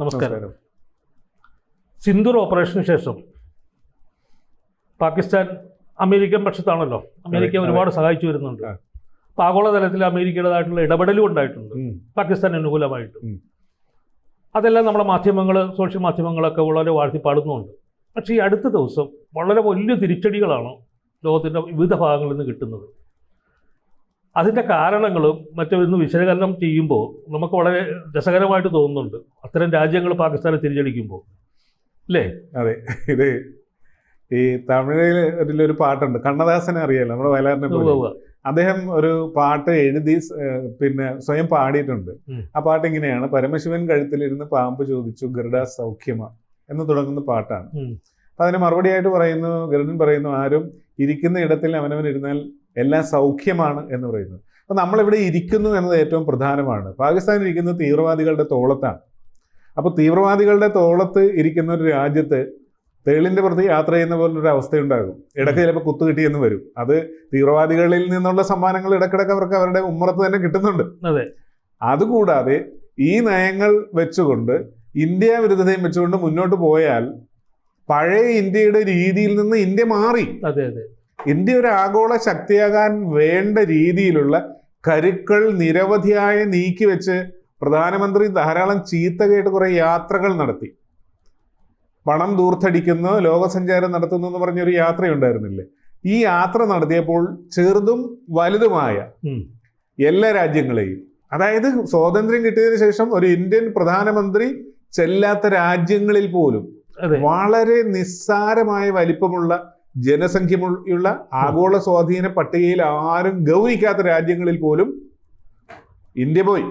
നമസ്കാരം. സിന്ദൂർ ഓപ്പറേഷന് ശേഷം Pakistan American പക്ഷത്താണല്ലോ. America ഒരുപാട് സഹായിച്ചു വരുന്നുണ്ട്. ആ. അപ്പൊ ആഗോളതലത്തിൽ അമേരിക്കയുടേതായിട്ടുള്ള ഇടപെടലും ഉണ്ടായിട്ടുണ്ട്. പാകിസ്ഥാൻ അനുകൂലമായിട്ട്. അതെല്ലാം നമ്മുടെ മാധ്യമങ്ങൾ സോഷ്യൽ മാധ്യമങ്ങളൊക്കെ വളരെ വാഴ്ത്തി പാടുന്നുണ്ട് പക്ഷേ ഈ അടുത്ത ദിവസം വളരെ വലിയ തിരിച്ചടികളാണ് ലോകത്തിന്റെ വിവിധ ഭാഗങ്ങളിൽ നിന്ന് കിട്ടുന്നത്. അതിന്റെ കാരണങ്ങളും മറ്റൊന്ന് വിശകലനം ചെയ്യുമ്പോൾ നമുക്ക് വളരെ രസകരമായിട്ട് തോന്നുന്നുണ്ട്. അത്തരം രാജ്യങ്ങൾ പാകിസ്ഥാനെ തിരിച്ചടിക്കുമ്പോൾ. അല്ലേ? അതെ. ഇത് ഈ തമിഴിൽ ഒരു പാട്ടുണ്ട്. കണ്ണദാസനെ അറിയാലോ? നമ്മുടെ വയലാറിനെ അദ്ദേഹം ഒരു പാട്ട് എഴുതി പിന്നെ സ്വയം പാടിയിട്ടുണ്ട്. ആ പാട്ട് ഇങ്ങനെയാണ്. പരമശിവൻ കഴുത്തിലിരുന്ന് പാമ്പ് ചോദിച്ചു ഗരുഡ സൗഖ്യമ എന്ന് തുടങ്ങുന്ന പാട്ടാണ്. അപ്പൊ അതിന് മറുപടിയായിട്ട് പറയുന്നു ഗരുഡൻ പറയുന്നു ആരും ഇരിക്കുന്ന ഇടത്തിൽ അവനവൻ ഇരുന്നാൽ എല്ലാം സൗഖ്യമാണ് എന്ന് പറയുന്നത്. അപ്പൊ നമ്മളിവിടെ ഇരിക്കുന്നു എന്നത് ഏറ്റവും പ്രധാനമാണ്. പാകിസ്ഥാൻ ഇരിക്കുന്നത് തീവ്രവാദികളുടെ തോളത്താണ്. അപ്പോൾ തീവ്രവാദികളുടെ തോളത്ത് ഇരിക്കുന്ന ഒരു രാജ്യത്ത് തേളിന്റെ പുറത്ത് യാത്ര ചെയ്യുന്ന പോലൊരു അവസ്ഥയുണ്ടാകും. ഇടയ്ക്ക് ചിലപ്പോൾ കുത്തു കിട്ടിയെന്ന് വരും. അത് തീവ്രവാദികളിൽ നിന്നുള്ള സമ്മാനങ്ങൾ ഇടയ്ക്കിടയ്ക്ക് അവർക്ക് അവരുടെ ഉമ്മറത്ത് തന്നെ കിട്ടുന്നുണ്ട്. അതെ. അതുകൂടാതെ ഈ നയങ്ങൾ വെച്ചുകൊണ്ട് ഇന്ത്യ വിരുദ്ധതയും വെച്ചുകൊണ്ട് മുന്നോട്ട് പോയാൽ പഴയ ഇന്ത്യയുടെ രീതിയിൽ നിന്ന് ഇന്ത്യ മാറി. അതെ അതെ. ഇന്ത്യ ഒരു ആഗോള ശക്തിയാകാൻ വേണ്ട രീതിയിലുള്ള കരുക്കൾ നിരവധിയായ നീക്കി വെച്ച് പ്രധാനമന്ത്രി ധാരാളം ചീത്ത കേട്ട് കുറെ യാത്രകൾ നടത്തി. പണം ദൂർത്തടിക്കുന്നു ലോകസഞ്ചാരം നടത്തുന്നു എന്ന് പറഞ്ഞൊരു യാത്രയുണ്ടായിരുന്നില്ലേ? ഈ യാത്ര നടത്തിയപ്പോൾ ചെറുതും വലുതുമായ എല്ലാ രാജ്യങ്ങളെയും അതായത് സ്വാതന്ത്ര്യം കിട്ടിയതിനു ശേഷം ഒരു ഇന്ത്യൻ പ്രധാനമന്ത്രി ചെല്ലാത്ത രാജ്യങ്ങളിൽ പോലും വളരെ നിസ്സാരമായ വലിപ്പമുള്ള ജനസംഖ്യമുള്ള ആഗോള സ്വാധീന പട്ടികയിൽ ആരും ഗൗനിക്കാത്ത രാജ്യങ്ങളിൽ പോലും ഇന്ത്യ പോയി.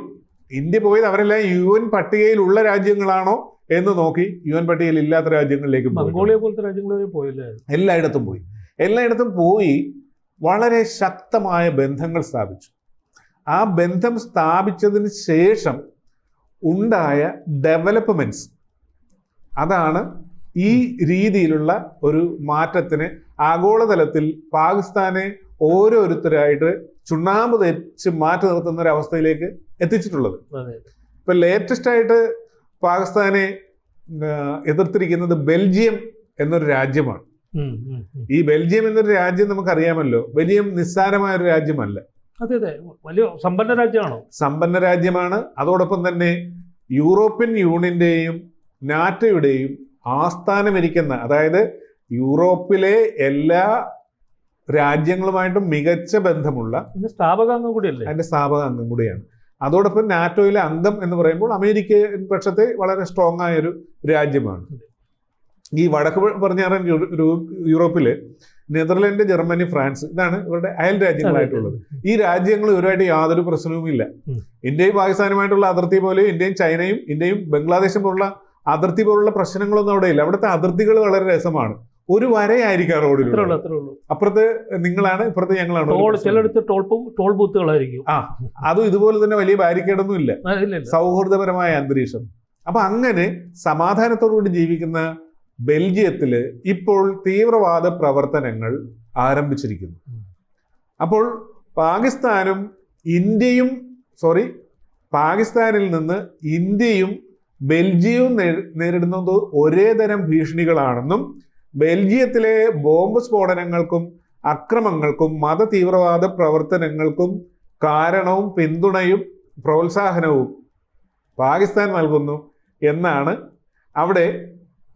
ഇന്ത്യ പോയത് അവരെല്ലാം യു എൻ പട്ടികയിലുള്ള രാജ്യങ്ങളാണോ എന്ന് നോക്കി യു എൻ പട്ടികയിൽ ഇല്ലാത്ത രാജ്യങ്ങളിലേക്ക് മംഗോളിയ പോലത്തെ രാജ്യങ്ങളിൽ പോയില്ലേ? എല്ലായിടത്തും പോയി. എല്ലായിടത്തും പോയി വളരെ ശക്തമായ ബന്ധങ്ങൾ സ്ഥാപിച്ചു. ആ ബന്ധം സ്ഥാപിച്ചതിന് ശേഷം ഉണ്ടായ ഡെവലപ്മെന്റ്സ് അതാണ് ഈ രീതിയിലുള്ള ഒരു മാറ്റത്തിന് ആഗോളതലത്തിൽ പാകിസ്ഥാനെ ഓരോരുത്തരായിട്ട് ചുണ്ണാമ്പ് തെച്ച് മാറ്റി നിർത്തുന്ന ഒരു അവസ്ഥയിലേക്ക് എത്തിച്ചിട്ടുള്ളത്. ഇപ്പൊ ലേറ്റസ്റ്റ് ആയിട്ട് പാകിസ്ഥാനെ എതിർത്തിരിക്കുന്നത് ബെൽജിയം എന്നൊരു രാജ്യമാണ്. ഈ ബെൽജിയം എന്നൊരു രാജ്യം നമുക്കറിയാമല്ലോ. ബെൽജിയം നിസ്സാരമായ ഒരു രാജ്യമല്ല. അതെ അതെ. വലിയ സമ്പന്ന രാജ്യമാണോ? സമ്പന്ന രാജ്യമാണ്. അതോടൊപ്പം തന്നെ യൂറോപ്യൻ യൂണിയന്റെയും നാറ്റോയുടെയും ആസ്ഥാനമിരിക്കുന്ന അതായത് യൂറോപ്പിലെ എല്ലാ രാജ്യങ്ങളുമായിട്ടും മികച്ച ബന്ധമുള്ള സ്ഥാപക സ്ഥാപകാംഗം കൂടിയല്ലേ? അതിന്റെ സ്ഥാപക അംഗം കൂടിയാണ്. അതോടൊപ്പം നാറ്റോയിലെ അംഗം എന്ന് പറയുമ്പോൾ അമേരിക്കൻ പക്ഷത്തെ വളരെ സ്ട്രോങ് ആയ ഒരു രാജ്യമാണ് ഈ വടക്ക് പടിഞ്ഞാറൻ യൂറോപ്പിൽ നെതർലൻഡ് ജർമ്മനി ഫ്രാൻസ് ഇതാണ് ഇവരുടെ അയൽ രാജ്യങ്ങളായിട്ടുള്ളത്. ഈ രാജ്യങ്ങൾ ഇവരുമായിട്ട് യാതൊരു പ്രശ്നവുമില്ല. ഇല്ല ഇന്ത്യയും പാകിസ്ഥാനുമായിട്ടുള്ള അതിർത്തി പോലെ ഇന്ത്യയും ചൈനയും ഇന്ത്യയും ബംഗ്ലാദേശും പോലുള്ള അതിർത്തി പോലുള്ള പ്രശ്നങ്ങളൊന്നും അവിടെ ഇല്ല. അവിടുത്തെ അതിർത്തികൾ വളരെ രസമാണ്. ഒരു വരയായിരിക്കും റോഡിൽ അപ്പുറത്ത് നിങ്ങളാണ് ഇപ്പുറത്ത് ഞങ്ങളാണ് ചിലടത്ത് ടോൾ. ടോൾ ബൂത്തുകളായിരിക്കും. ആ അതും ഇതുപോലെ തന്നെ വലിയ ബാരിക്കേഡൊന്നും ഇല്ല. സൗഹൃദപരമായ അന്തരീക്ഷം. അപ്പൊ അങ്ങനെ സമാധാനത്തോടുകൂടി ജീവിക്കുന്ന ബെൽജിയത്തിൽ ഇപ്പോൾ തീവ്രവാദ പ്രവർത്തനങ്ങൾ ആരംഭിച്ചിരിക്കുന്നു. അപ്പോൾ പാകിസ്ഥാനും ഇന്ത്യയും സോറി പാകിസ്ഥാനിൽ നിന്ന് ഇന്ത്യയും ബെൽജിയവും നേരിടുന്നത് ഒരേ തരം ഭീഷണികളാണെന്നും ബെൽജിയത്തിലെ ബോംബ് സ്ഫോടനങ്ങൾക്കും അക്രമങ്ങൾക്കും മത തീവ്രവാദ പ്രവർത്തനങ്ങൾക്കും കാരണവും പിന്തുണയും പ്രോത്സാഹനവും പാകിസ്ഥാൻ നൽകുന്നു എന്നാണ് അവിടെ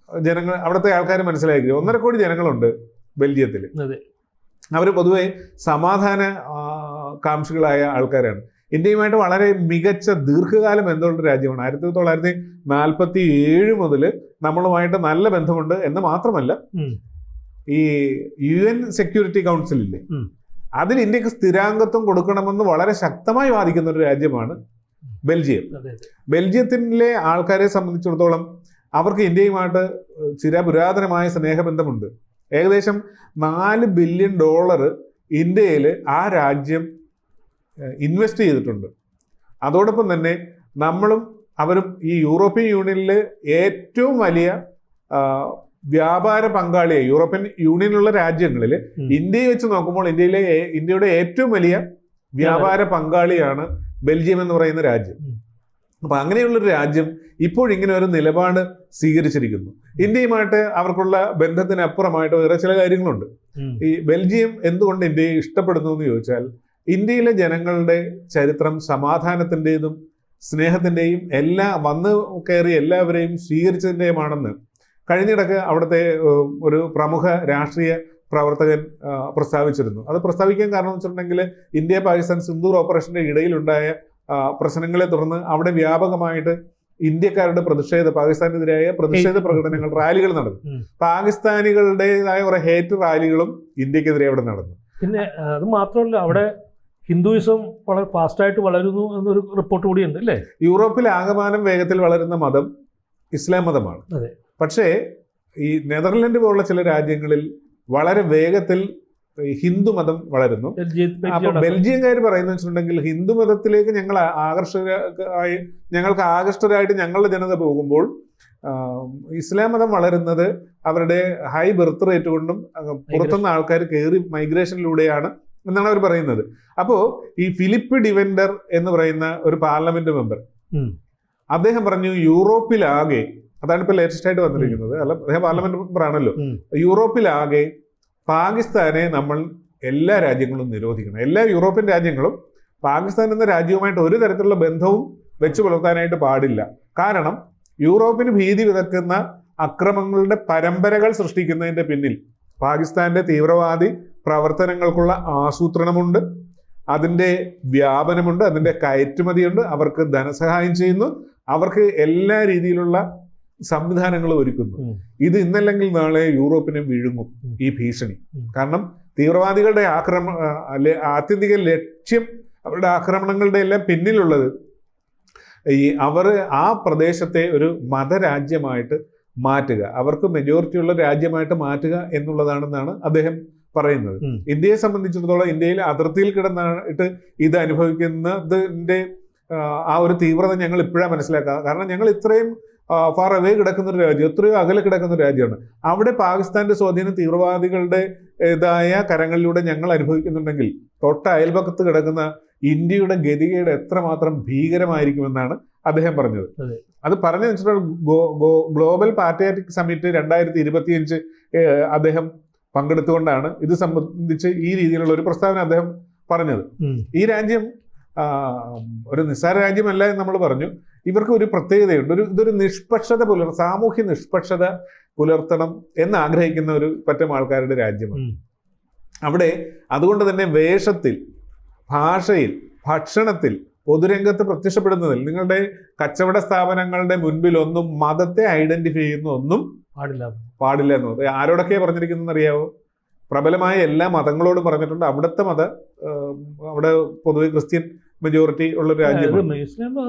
ജനങ്ങൾ അവിടുത്തെ ആൾക്കാർ മനസ്സിലാക്കി ഒന്നര കോടി ജനങ്ങളുണ്ട് ബെൽജിയത്തിൽ അവർ പൊതുവെ സമാധാന കാംക്ഷികളായ ആൾക്കാരാണ്. ഇന്ത്യയുമായിട്ട് വളരെ മികച്ച ദീർഘകാല ബന്ധമുള്ള രാജ്യമാണ്. ആയിരത്തി തൊള്ളായിരത്തി നാൽപ്പത്തി ഏഴ് മുതൽ നമ്മളുമായിട്ട് നല്ല ബന്ധമുണ്ട് എന്ന് മാത്രമല്ല ഈ യു എൻ സെക്യൂരിറ്റി കൗൺസിൽ ഇല്ലേ ഉം. അതിൽ ഇന്ത്യയ്ക്ക് സ്ഥിരാംഗത്വം കൊടുക്കണമെന്ന് വളരെ ശക്തമായി വാദിക്കുന്ന ഒരു രാജ്യമാണ് ബെൽജിയം. ബെൽജിയത്തിലെ ആൾക്കാരെ സംബന്ധിച്ചിടത്തോളം അവർക്ക് ഇന്ത്യയുമായിട്ട് ചില പുരാതനമായ സ്നേഹബന്ധമുണ്ട്. ഏകദേശം നാല് ബില്യൺ ഡോളർ ഇന്ത്യയിൽ ആ രാജ്യം ഇൻവെസ്റ്റ് ചെയ്തിട്ടുണ്ട്. അതോടൊപ്പം തന്നെ നമ്മളും അവരും ഈ യൂറോപ്യൻ യൂണിയനിലെ ഏറ്റവും വലിയ വ്യാപാര പങ്കാളിയെ യൂറോപ്യൻ യൂണിയനിലുള്ള രാജ്യങ്ങളിൽ ഇന്ത്യയെ വെച്ച് നോക്കുമ്പോൾ ഇന്ത്യയിലെ ഇന്ത്യയുടെ ഏറ്റവും വലിയ വ്യാപാര പങ്കാളിയാണ് ബെൽജിയം എന്ന് പറയുന്ന രാജ്യം. അപ്പൊ അങ്ങനെയുള്ളൊരു രാജ്യം ഇപ്പോഴിങ്ങനെ ഒരു നിലപാട് സ്വീകരിച്ചിരിക്കുന്നു. ഇന്ത്യയുമായിട്ട് അവർക്കുള്ള ബന്ധത്തിനപ്പുറമായിട്ട് വേറെ ചില കാര്യങ്ങളുണ്ട്. ഈ ബെൽജിയം എന്തുകൊണ്ട് ഇന്ത്യയെ ഇഷ്ടപ്പെടുന്നു എന്ന് ചോദിച്ചാൽ ഇന്ത്യയിലെ ജനങ്ങളുടെ ചരിത്രം സമാധാനത്തിന്റെതും സ്നേഹത്തിന്റെയും എല്ലാ വന്ന് കയറി എല്ലാവരെയും സ്വീകരിച്ചതിന്റെയുമാണെന്ന് കഴിഞ്ഞിടക്ക് അവിടുത്തെ ഒരു പ്രമുഖ രാഷ്ട്രീയ പ്രവർത്തകൻ പ്രസ്താവിച്ചിരുന്നു. അത് പ്രസ്താവിക്കാൻ കാരണം എന്ന് വെച്ചിട്ടുണ്ടെങ്കിൽ ഇന്ത്യ പാകിസ്ഥാൻ സിന്ദൂർ ഓപ്പറേഷന്റെ ഇടയിലുണ്ടായ പ്രശ്നങ്ങളെ തുടർന്ന് അവിടെ വ്യാപകമായിട്ട് ഇന്ത്യക്കാരുടെ പ്രതിഷേധ പാകിസ്ഥാനെതിരായ പ്രതിഷേധ പ്രകടനങ്ങൾ റാലികൾ നടന്നു. പാകിസ്ഥാനികളുടേതായ കുറെ ഹേറ്റ് റാലികളും ഇന്ത്യക്കെതിരെ അവിടെ നടന്നു. പിന്നെ അത് മാത്രമല്ല അവിടെ ഹിന്ദുയിസം വളരെ ഫാസ്റ്റായിട്ട് വളരുന്നു എന്നൊരു റിപ്പോർട്ട് കൂടിയുണ്ട് അല്ലേ? യൂറോപ്പിൽ ആകമാനം വേഗത്തിൽ വളരുന്ന മതം ഇസ്ലാം മതമാണ്. അതെ. പക്ഷേ ഈ നെതർലൻഡ് പോലുള്ള ചില രാജ്യങ്ങളിൽ വളരെ വേഗത്തിൽ ഹിന്ദു മതം വളരുന്നു. അപ്പൊ ബെൽജിയം ബെൽജിയംകാർ പറയുന്ന വെച്ചിട്ടുണ്ടെങ്കിൽ ഹിന്ദു മതത്തിലേക്ക് ഞങ്ങൾ ആകർഷകരായി ഞങ്ങൾക്ക് ആകർഷ്ടരായിട്ട് ഞങ്ങളുടെ ജനത പോകുമ്പോൾ ഇസ്ലാം മതം വളരുന്നത് അവരുടെ ഹൈ ബർത്ത് റേറ്റ് കൊണ്ടും പുറത്തുനിന്ന് ആൾക്കാർ കയറി മൈഗ്രേഷനിലൂടെയാണ് എന്നാണ് അവർ പറയുന്നത്. അപ്പോ ഈ ഫിലിപ്പ് ഡിവെൻഡർ എന്ന് പറയുന്ന ഒരു പാർലമെന്റ് മെമ്പർ അദ്ദേഹം പറഞ്ഞു യൂറോപ്പിലാകെ അതാണ് ഇപ്പൊ ലേറ്റസ്റ്റ് ആയിട്ട് വന്നിരിക്കുന്നത്. അല്ല അദ്ദേഹം പാർലമെന്റ് മെമ്പർ ആണല്ലോ. യൂറോപ്പിലാകെ പാകിസ്ഥാനെ നമ്മൾ എല്ലാ രാജ്യങ്ങളും നിരോധിക്കണം. എല്ലാ യൂറോപ്യൻ രാജ്യങ്ങളും പാകിസ്ഥാൻ എന്ന രാജ്യവുമായിട്ട് ഒരു തരത്തിലുള്ള ബന്ധവും വെച്ചു പുലർത്താനായിട്ട് പാടില്ല. കാരണം യൂറോപ്പിന് ഭീതി വിതക്കുന്ന അക്രമങ്ങളുടെ പരമ്പരകൾ സൃഷ്ടിക്കുന്നതിന്റെ പിന്നിൽ പാകിസ്ഥാന്റെ തീവ്രവാദി പ്രവർത്തനങ്ങൾക്കുള്ള ആസൂത്രണമുണ്ട് അതിന്റെ വ്യാപനമുണ്ട് അതിന്റെ കയറ്റുമതിയുണ്ട് അവർക്ക് ധനസഹായം ചെയ്യുന്നു അവർക്ക് എല്ലാ രീതിയിലുള്ള സംവിധാനങ്ങളും ഒരുക്കുന്നു. ഇത് ഇന്നല്ലെങ്കിൽ നാളെ യൂറോപ്പിനെ വിഴുങ്ങും ഈ ഭീഷണി. കാരണം തീവ്രവാദികളുടെ ആക്രമ ആത്യന്തിക ലക്ഷ്യം അവരുടെ ആക്രമണങ്ങളുടെ എല്ലാം പിന്നിലുള്ളത് ഈ അവർ ആ പ്രദേശത്തെ ഒരു മതരാജ്യമായിട്ട് മാറ്റുക അവർക്ക് മെജോറിറ്റിയുള്ള രാജ്യമായിട്ട് മാറ്റുക എന്നുള്ളതാണെന്നാണ് അദ്ദേഹം പറയുന്നത്. ഇന്ത്യയെ സംബന്ധിച്ചിടത്തോളം ഇന്ത്യയിൽ അതിർത്തിയിൽ കിടന്നിട്ട് ഇത് അനുഭവിക്കുന്നതിന്റെ ആ, ഒരു തീവ്രത ഞങ്ങൾ ഇപ്പോഴാണ് മനസ്സിലാക്കുക. കാരണം ഞങ്ങൾ ഇത്രയും ഫാർ അവേ കിടക്കുന്ന ഒരു രാജ്യം എത്രയോ അകലെ കിടക്കുന്ന ഒരു രാജ്യമാണ്. അവിടെ പാകിസ്ഥാന്റെ സ്വാധീനം തീവ്രവാദികളുടെ ഇതായ കരങ്ങളിലൂടെ ഞങ്ങൾ അനുഭവിക്കുന്നുണ്ടെങ്കിൽ തൊട്ട അയൽപക്കത്ത് കിടക്കുന്ന ഇന്ത്യയുടെ ഗതികേട് എത്രമാത്രം ഭീകരമായിരിക്കുമെന്നാണ് അദ്ദേഹം പറഞ്ഞത്. അത്. പറഞ്ഞു വെച്ചിട്ടുള്ള ഗ്ലോബൽ പാട്രിയാറ്റിക് സമ്മിറ്റ് രണ്ടായിരത്തി ഇരുപത്തിയഞ്ച് അദ്ദേഹം പങ്കെടുത്തുകൊണ്ടാണ് ഇത് സംബന്ധിച്ച് ഈ രീതിയിലുള്ള ഒരു പ്രസ്താവന അദ്ദേഹം പറഞ്ഞത്. ഈ രാജ്യം ഒരു നിസ്സാര രാജ്യമല്ല എന്ന് നമ്മൾ പറഞ്ഞു. ഇവർക്ക് ഒരു പ്രത്യേകതയുണ്ട്. ഒരു ഇതൊരു നിഷ്പക്ഷത പുലർ സാമൂഹ്യ നിഷ്പക്ഷത പുലർത്തണം എന്ന് ആഗ്രഹിക്കുന്ന ഒരു പറ്റം ആൾക്കാരുടെ രാജ്യമാണ്. അവിടെ അതുകൊണ്ട് തന്നെ വേഷത്തിൽ ഭാഷയിൽ ഭക്ഷണത്തിൽ പൊതുരംഗത്ത് പ്രത്യക്ഷപ്പെടുന്നതിൽ നിങ്ങളുടെ കച്ചവട സ്ഥാപനങ്ങളുടെ മുൻപിൽ ഒന്നും മതത്തെ ഐഡന്റിഫൈ ചെയ്യുന്ന ഒന്നും പാടില്ല. പാടില്ല എന്ന് ആരോടൊക്കെയാണ് പറഞ്ഞിരിക്കുന്നത് അറിയാവോ പ്രബലമായ എല്ലാ മതങ്ങളോടും പറഞ്ഞിട്ടുണ്ട്. അവിടുത്തെ മത അവിടെ പൊതുവെ ക്രിസ്ത്യൻ മെജോറിറ്റി ഉള്ള രാജ്യം ഇത്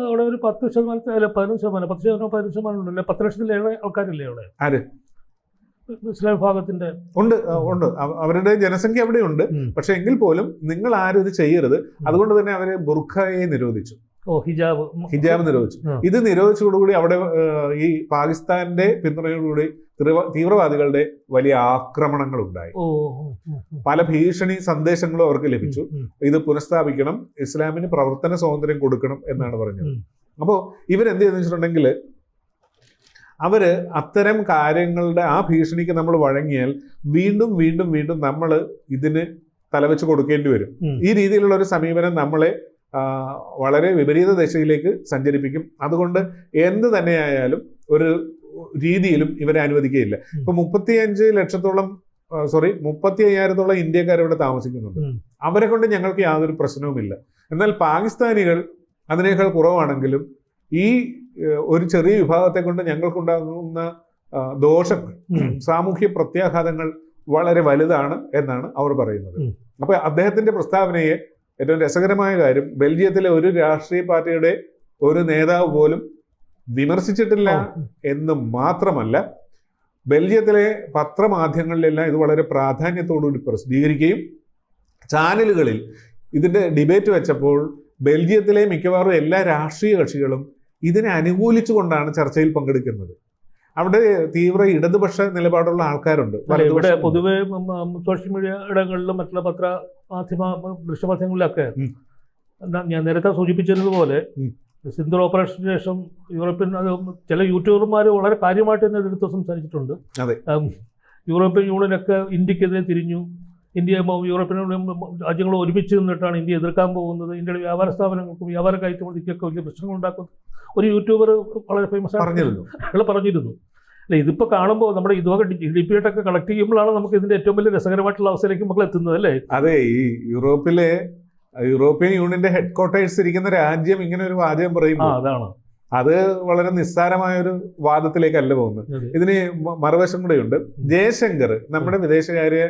അവിടെ ഒരു പത്ത് ശതമാനത്തിൽ അല്ല പതിനഞ്ച് ശതമാനം പത്ത് ശതമാനം പതിനഞ്ച് ശതമാനം ഉണ്ടല്ലേ പത്ത് ലക്ഷത്തിലേറെ ആൾക്കാരില്ലേ അവിടെ? ആര്? ഇസ്ലാം വിഭാഗത്തിന്റെ ഉണ്ട് ഉണ്ട്. അവരുടെ ജനസംഖ്യ അവിടെ ഉണ്ട് പക്ഷെ എങ്കിൽ പോലും നിങ്ങൾ ആരും ഇത് ചെയ്യരുത്. അതുകൊണ്ട് തന്നെ അവരെ ബുർഖയെ നിരോധിച്ചു. ഹിജാബ്. ഹിജാബ് നിരോധിച്ചു. ഇത് നിരോധിച്ചതോടുകൂടി അവിടെ ഈ പാകിസ്ഥാന്റെ പിന്തുണയോടുകൂടി തീവ്ര- തീവ്രവാദികളുടെ വലിയ ആക്രമണങ്ങൾ ഉണ്ടായി ഓ ഓ, ഓ, ഓ. പല ഭീഷണി സന്ദേശങ്ങളും അവർക്ക് ലഭിച്ചു. ഇത് പുനഃസ്ഥാപിക്കണം ഇസ്ലാമിന് പ്രവർത്തന സ്വാതന്ത്ര്യം കൊടുക്കണം എന്നാണ് പറഞ്ഞത്. അപ്പോൾ ഇവരെന്ത് ചെയ്തിട്ടുണ്ടെങ്കിൽ വെച്ചിട്ടുണ്ടെങ്കിൽ അവർ അത്തരം കാര്യങ്ങളുടെ ആ ഭീഷണിക്ക് നമ്മൾ വഴങ്ങിയാൽ വീണ്ടും വീണ്ടും വീണ്ടും നമ്മൾ ഇതിന് തലവെച്ച് കൊടുക്കേണ്ടി വരും. ഈ രീതിയിലുള്ള ഒരു സമീപനം നമ്മളെ വളരെ വിപരീത ദിശയിലേക്ക് സഞ്ചരിപ്പിക്കും. അതുകൊണ്ട് എന്ത് തന്നെയായാലും ഒരു രീതിയിലും ഇവരെ അനുവദിക്കുകയില്ല. ഇപ്പൊ മുപ്പത്തിയഞ്ച് ലക്ഷത്തോളം സോറി മുപ്പത്തി അയ്യായിരത്തോളം ഇന്ത്യക്കാർ ഇവിടെ താമസിക്കുന്നുണ്ട്. അവരെ കൊണ്ട് ഞങ്ങൾക്ക് യാതൊരു പ്രശ്നവുമില്ല. എന്നാൽ പാകിസ്ഥാനികൾ അതിനേക്കാൾ കുറവാണെങ്കിലും ഈ ഒരു ചെറിയ വിഭാഗത്തെ കൊണ്ട് ഞങ്ങൾക്കുണ്ടാകുന്ന ദോഷങ്ങൾ സാമൂഹ്യ പ്രത്യാഘാതങ്ങൾ വളരെ വലുതാണ് എന്നാണ് അവർ പറയുന്നത്. അപ്പൊ അദ്ദേഹത്തിന്റെ പ്രസ്താവനയെ ഏറ്റവും രസകരമായ കാര്യം ബെൽജിയത്തിലെ ഒരു രാഷ്ട്രീയ പാർട്ടിയുടെ ഒരു നേതാവ് പോലും വിമർശിച്ചിട്ടില്ല എന്ന് മാത്രമല്ല ബെൽജിയത്തിലെ പത്രമാധ്യമങ്ങളിലെല്ലാം ഇത് വളരെ പ്രാധാന്യത്തോടുകൂടി പ്രസിദ്ധീകരിക്കുകയും ചാനലുകളിൽ ഇതിന്റെ ഡിബേറ്റ് വെച്ചപ്പോൾ ബെൽജിയത്തിലെ മിക്കവാറും എല്ലാ രാഷ്ട്രീയ കക്ഷികളും ഇതിനെ അനുകൂലിച്ചുകൊണ്ടാണ് ചർച്ചയിൽ പങ്കെടുക്കുന്നത്. അവിടെ തീവ്ര ഇടതുപക്ഷ നിലപാടുള്ള ആൾക്കാരുണ്ട്. ഇവിടെ പൊതുവെ സോഷ്യൽ മീഡിയ ഇടങ്ങളിലും മറ്റുള്ള പത്ര മാധ്യമ ദൃശ്യമാധ്യമങ്ങളിലൊക്കെ ഞാൻ നേരത്തെ സൂചിപ്പിച്ചതുപോലെ ഉം. സിന്ധു ഓപ്പറേഷന് ശേഷം യൂറോപ്യൻ ചില യൂട്യൂബർമാർ വളരെ കാര്യമായിട്ട് തന്നെ എടുത്ത് സംസാരിച്ചിട്ടുണ്ട്. അതെ. യൂണിയൻ യൂറോപ്യൻ യൂണിയനൊക്കെ ഇന്ത്യക്കെതിരെ തിരിഞ്ഞു. ഇന്ത്യ യൂറോപ്യൻ യൂണിയൻ രാജ്യങ്ങൾ ഒരുമിച്ച് നിന്നിട്ടാണ് ഇന്ത്യ എതിർക്കാൻ പോകുന്നത്. ഇന്ത്യയുടെ വ്യാപാര സ്ഥാപനങ്ങൾക്കും വ്യാപാര കയറ്റുമതിക്കൊക്കെ വലിയ പ്രശ്നങ്ങൾ ഉണ്ടാക്കുന്നു ഒരു യൂട്യൂബർ വളരെ ഫേമസ് പറഞ്ഞിരുന്നു. അയാൾ പറഞ്ഞിരുന്നു. അല്ല ഇതിപ്പോൾ കാണുമ്പോൾ നമ്മുടെ ഇതുവരെ ജി ഡി പി ആയിട്ടൊക്കെ കളക്ട് ചെയ്യുമ്പോഴാണ് നമുക്ക് ഇതിന്റെ ഏറ്റവും വലിയ രസകരമായിട്ടുള്ള അവസ്ഥയിലേക്ക് മക്കൾ എത്തുന്നത് അല്ലേ? അതെ ഈ യൂറോപ്പിലെ യൂറോപ്യൻ യൂണിയന്റെ ഹെഡ് ക്വാർട്ടേഴ്സ് ഇരിക്കുന്ന രാജ്യം ഇങ്ങനെ ഒരു വാചകം പറയും പറയുമ്പോൾ അതാണ്. അത് വളരെ നിസ്സാരമായ ഒരു വാദത്തിലേക്കല്ല പോകുന്നത്. ഇതിന് മറുവശം മറുവശം കൂടെയുണ്ട്. ജയശങ്കർ നമ്മുടെ വിദേശകാര്യ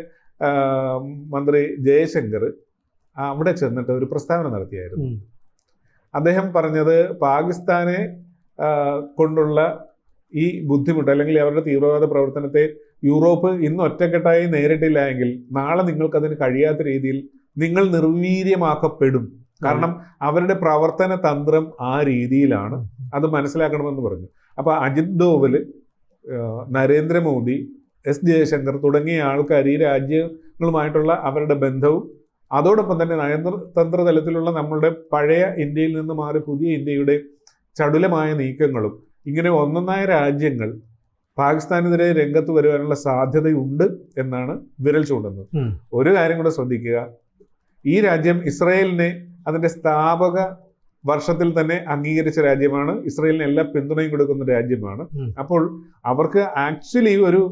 മന്ത്രി ജയശങ്കർ അവിടെ ചെന്നിട്ട് ഒരു പ്രസ്താവന നടത്തിയായിരുന്നു. അദ്ദേഹം പറഞ്ഞത് പാകിസ്ഥാനെ കൊണ്ടുള്ള ഈ ബുദ്ധിമുട്ട് അല്ലെങ്കിൽ അവരുടെ തീവ്രവാദ പ്രവർത്തനത്തെ യൂറോപ്പ് ഇന്ന് ഒറ്റക്കെട്ടായി നേരിട്ടില്ല എങ്കിൽ നാളെ നിങ്ങൾക്കതിന് കഴിയാത്ത രീതിയിൽ നിങ്ങൾ നിർവീര്യമാക്കപ്പെടും. കാരണം അവരുടെ പ്രവർത്തന തന്ത്രം ആ രീതിയിലാണ്. അത് മനസ്സിലാക്കണമെന്ന് പറഞ്ഞു. അപ്പോൾ അജിത് ഡോവൽ ആ, നരേന്ദ്രമോദി എസ് ജയശങ്കർ തുടങ്ങിയ ആൾക്കാർ ഈ രാജ്യങ്ങളുമായിട്ടുള്ള അവരുടെ ബന്ധവും അതോടൊപ്പം തന്നെ നയതന്ത്ര തലത്തിലുള്ള നമ്മളുടെ പഴയ ഇന്ത്യയിൽ നിന്ന് മാറി പുതിയ ഇന്ത്യയുടെ ചടുലമായ നീക്കങ്ങളും ഇങ്ങനെ ഒന്നൊന്നായ രാജ്യങ്ങൾ പാകിസ്ഥാനെതിരെ രംഗത്ത് വരുവാനുള്ള സാധ്യതയുണ്ട് എന്നാണ് വിരൽ ചൂണ്ടുന്നത്. ഒരു കാര്യം കൂടെ ശ്രദ്ധിക്കുക. ഈ രാജ്യം ഇസ്രയേലിനെ അതിന്റെ സ്ഥാപക വർഷത്തിൽ തന്നെ അംഗീകരിച്ച രാജ്യമാണ്. ഇസ്രയേലിന് എല്ലാ പിന്തുണയും കൊടുക്കുന്ന രാജ്യമാണ്. അപ്പോൾ അവർക്ക് ആക്ച്വലി ഒരു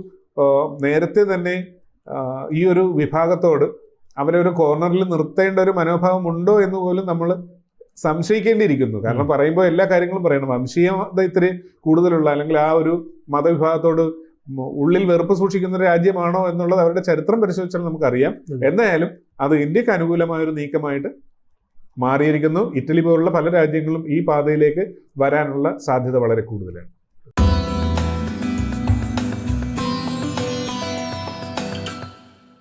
നേരത്തെ തന്നെ ഈ ഒരു വിഭാഗത്തോട് അവരെ ഒരു കോർണറിൽ നിർത്തേണ്ട ഒരു മനോഭാവം ഉണ്ടോ എന്ന് പോലും നമ്മൾ സംശയിക്കേണ്ടിയിരിക്കുന്നു. കാരണം പറയുമ്പോൾ എല്ലാ കാര്യങ്ങളും പറയണം. വംശീയത ഇത്തിരി കൂടുതലുള്ള അല്ലെങ്കിൽ ആ ഒരു മതവിഭാഗത്തോട് ഉള്ളിൽ വെറുപ്പ് സൂക്ഷിക്കുന്ന രാജ്യമാണോ എന്നുള്ളത് അവരുടെ ചരിത്രം പരിശോധിച്ചാൽ നമുക്കറിയാം. എന്തായാലും അത് ഇന്ത്യയ്ക്ക് അനുകൂലമായ ഒരു നീക്കമായിട്ട് മാറിയിരിക്കുന്നു. ഇറ്റലി പോലുള്ള പല രാജ്യങ്ങളും ഈ പാതയിലേക്ക് വരാനുള്ള സാധ്യത വളരെ കൂടുതലാണ്.